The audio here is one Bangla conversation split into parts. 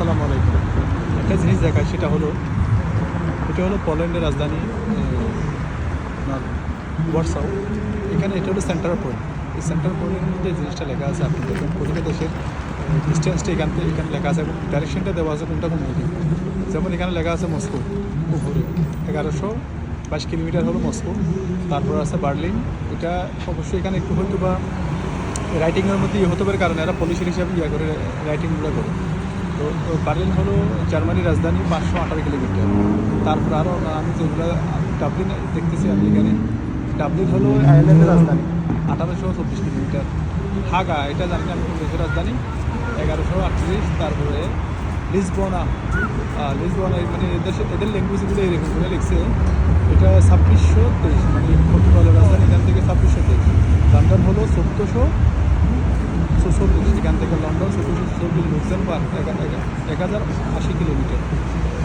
আসসালামু আলাইকুম। একটা জিনিস দেখায় সেটা হলো, এটা হলো পোল্যান্ডের রাজধানী ওয়ার্সাও। এখানে এটা হলো সেন্টার পয়েন্ট। এই সেন্টার পয়েন্টের মধ্যে জিনিসটা লেখা আছে, আপনি দেখুন, প্রতিটা দেশের ডিস্টেন্সটা এখান থেকে এখানে লেখা আছে এবং ডাইরেকশনটা দেওয়া আছে কোনটা কোন দিকে যেমন এখানে লেখা আছে মস্কো, উপরে। এগারোশো বাইশ কিলোমিটার হলো মস্কো। তারপর আছে বার্লিন। এটা অবশ্যই এখানে একটু হয়তো বা রাইটিংয়ের মধ্যে ইয়ে হতে পারে, কারণ এরা পলিসির হিসাবে ইয়ে করে রাইটিংগুলো করে। তো বার্লিন হলো জার্মানির রাজধানী পাঁচশো আঠারো কিলোমিটার। তারপর আরও আমি যেগুলো ডাবলিন দেখতেছি আমি এখানে। ডাবলিন হলো আয়ারল্যান্ডের রাজধানী। আঠারোশো চব্বিশ কিলোমিটার। হাগা এটা জানি আমি দেশের রাজধানী। এগারোশো আটত্রিশ তারপরে লিসবোনা লিসবনা মানে এদের এদের ল্যাঙ্গুয়েজগুলো এরকম করে লিখছে। এটা ছাব্বিশশো তেইশ মানে পর্তুগালের রাজধানী এখান থেকে ছাব্বিশশো তেইশ। লন্ডন হলো চোদ্দোশো ছচল্লিশ এখান থেকে লন্ডন চোদ্দোশো চল্লিশ লুক্সেমবার্গ এক হাজার আশি কিলোমিটার।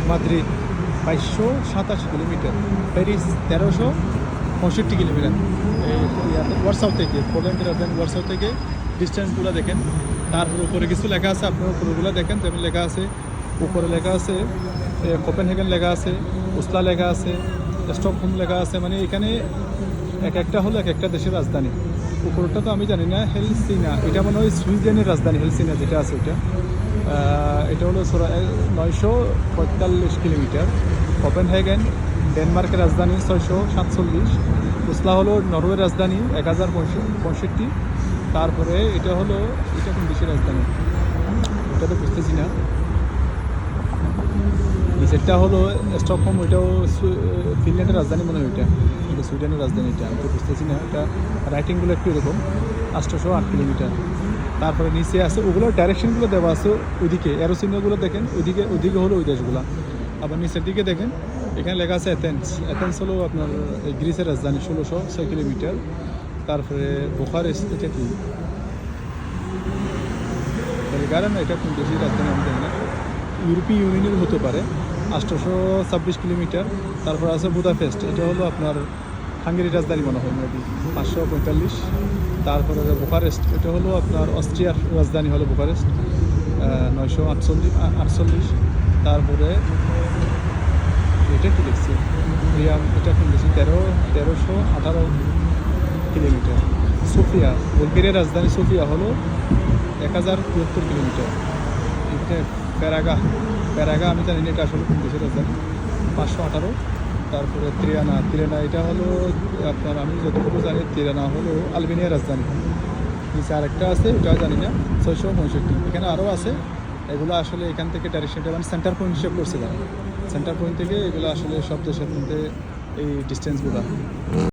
মাদ্রিদ বাইশশো সাতাশি কিলোমিটার, প্যারিস তেরোশো পঁয়ষট্টি কিলোমিটার। ওয়ার্সাও থেকে পোল্যান্ডের রাজধানী ওয়ার্সাও থেকে ডিস্টেন্সগুলো দেখেন। তার উপরে কিছু লেখা আছে, আপনার উপরেগুলো দেখেন, যেমন লেখা আছে, উপরে লেখা আছে কোপেনহেগেন লেখা আছে, উসলা লেখা আছে, স্টকহোম লেখা আছে মানে এখানে এক একটা হলো এক একটা দেশের রাজধানী। উপরটা তো আমি জানি না, হেলসিনা। এটা মনে হয় সুইডেনের রাজধানী, হেলসিনা যেটা আছে এটা এটা হলো নয়শো পঁয়তাল্লিশ কিলোমিটার। কোপেনহেগেন, ডেনমার্কের রাজধানী, ছয়শো সাতচল্লিশ। উসলা হলো নরওয়ের রাজধানী, এক হাজার পঁয়ষট্টি। তারপরে এটা হলো এটা কোন দেশের রাজধানী? এটা তো বুঝতেছি না। নিচেরটা হলো স্টকহোম, ওইটাও ফিনল্যান্ডের রাজধানী মনে হয় ওইটা। সুইডেনের রাজধানী আমি তো বুঝতেছি না, এটা রাইটিংগুলো একটু এরকম, আটশোশো আট কিলোমিটার। তারপরে নিচে আছে, ওগুলোর ডাইরেকশনগুলো দেওয়া আছে ওইদিকে। অ্যারোসিনগুলো দেখেন, ওইদিকে ওইদিকে হলো ওই দেশগুলো। আবার নিচের দিকে দেখেন, এখানে লেখা আছে অ্যাথেন্স অ্যাথেন্স হলো আপনার গ্রিসের রাজধানী, ষোলোশো ছয় কিলোমিটার। তারপরে বুখারেস্ট এটা কি? না এটা কোন দেশের রাজধানী আমি জানি না। ইউরোপীয় ইউনিয়নের হতে পারে। আটশোশো ছাব্বিশ কিলোমিটার। তারপর আছে বুদাপেস্ট। এটা হলো আপনার হাঙ্গেরির রাজধানী মনে হয় মেবি পাঁচশো পঁয়তাল্লিশ। তারপরে বুখারেস্ট, এটা হলো আপনার অস্ট্রিয়ার রাজধানী হলো বুখারেস্ট নয়শো আটচল্লিশ আটচল্লিশ। তারপরে এটা কি লিখছে রিয়াম, এটা কোন দেশে তেরো, তেরোশো আঠারো কিলোমিটার। সোফিয়া, বুলগেরিয়ার রাজধানী সোফিয়া হলো এক হাজার তিয়াত্তর কিলোমিটার। এটা প্যারাগা প্যারাগা আমি জানি না এটা আসলে কোন দেশের রাজধানী। পাঁচশো আঠারো তারপরে ত্রিয়ানা ত্রিয়ানা এটা হলো আপনার আমি যতটুকু জানি তিরানা হলো আলবেনিয়ার রাজধানী। নিচে আরেকটা আছে ওটাও জানি না, ছয়শো পঁয়ষট্টি। এখানে আরও আছে, এগুলো আসলে এখান থেকে ডাইরেকশনটা মানে সেন্টার পয়েন্ট হিসেব করছে তারা। সেন্টার পয়েন্ট থেকে এগুলো আসলে সব দেশের মধ্যে এই ডিস্টেন্সগুলো